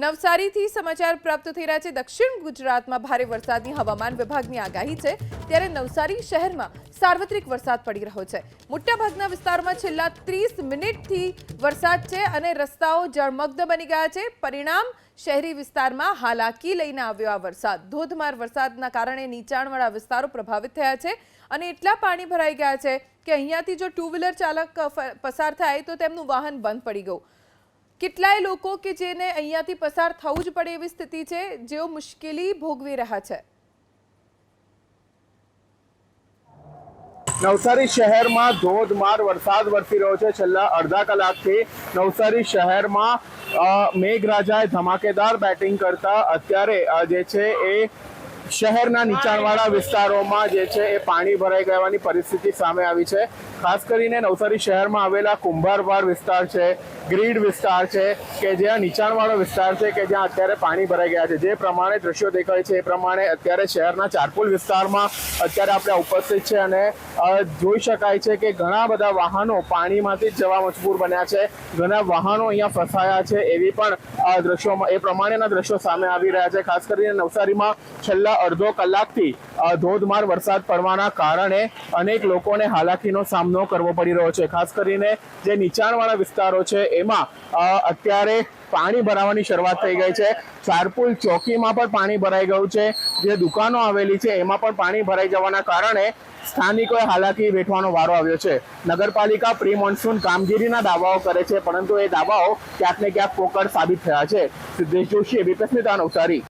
નવસારીથી સમાચાર પ્રાપ્ત થઈ રહ્યા છે. દક્ષિણ ગુજરાતમાં ભારે વરસાદની હવામાન વિભાગની આગાહી છે. ત્યારે નવસારી શહેરમાં સાર્વત્રિક વરસાદ પડી રહ્યો છે. મોટાભાગના વિસ્તારોમાં છેલ્લા ત્રીસ મિનિટથી વરસાદ છે અને રસ્તાઓ જળમગ્ન બની ગયા છે. પરિણામ, શહેરી વિસ્તારમાં હાલાકી લઈને આવ્યો આ વરસાદ. ધોધમાર વરસાદના કારણે નીચાણવાળા વિસ્તારો પ્રભાવિત થયા છે અને એટલા પાણી ભરાઈ ગયા છે કે અહીંયાથી જો ટુ વ્હીલર ચાલક પસાર થાય તો તેમનું વાહન બંધ પડી ગયું. કેટલાય લોકો કે જેને અહીંયાથી પસાર થવું જ પડે એવી સ્થિતિ છે, જેઓ મુશ્કેલી ભોગવી રહ્યા છે. નવસારી શહેરમાં ધોધમાર વરસાદ વરસી રહ્યો છે. છેલ્લા અડધા કલાકથી નવસારી શહેરમાં મેઘરાજાએ ધમાકેદાર બેટિંગ કરતા અત્યારે જે છે એ શહેરના નીચાણવાળા વિસ્તારોમાં જે છે એ પાણી ભરાઈ ગયાની પરિસ્થિતિ સામે આવી છે. ખાસ કરીને નવસારી શહેરમાં આવેલા કુંભારવાડ વિસ્તાર છે ગ્રીડ વિસ્તાર છે કે જ્યાં નીચાણવાળો વિસ્તાર છે કે જ્યાં અત્યારે પાણી ભરાઈ ગયા છે. જે પ્રમાણે દ્રશ્યો દેખાય છે એ પ્રમાણે અત્યારે શહેરના ચારપુલ વિસ્તારમાં અત્યારે આપણે ઉપસ્થિત છે અને જોઈ શકાય છે કે ઘણા બધા વાહનો પાણીમાંથી જ જવા મજબૂર બન્યા છે. ઘણા વાહનો અહીંયા ફસાયા છે એવી પણ દ્રશ્યોમાં એ પ્રમાણેના દ્રશ્યો સામે આવી રહ્યા છે. ખાસ કરીને નવસારીમાં છેલ્લા અડધો કલાકથી ધોધમાર વરસાદ પડવાના કારણે અનેક લોકોને હાલાકીનો સામનો કરવો પડી રહ્યો છે. ખાસ કરીને જે નીચાણવાળા વિસ્તારો છે, એમાં અત્યારે પાણી ભરાવાની શરૂઆત થઈ ગઈ છે. ચારપુલ ચોકીમાં પણ પાણી ભરાઈ ગયું છે. જે દુકાનો આવેલી છે, એમાં પણ પાણી ભરાઈ જવાના કારણે સ્થાનિકોએ હાલાકી વેઠવાનો વારો આવ્યો છે. નગરપાલિકા પ્રી મોન્સૂન કામગીરીના દાવાઓ કરે છે, પરંતુ એ દાવાઓ ક્યાંક ને ક્યાંક પોકળ સાબિત થયા છે. સિદ્ધેશ જોશી એબીપી સ્મિતા નવસારી.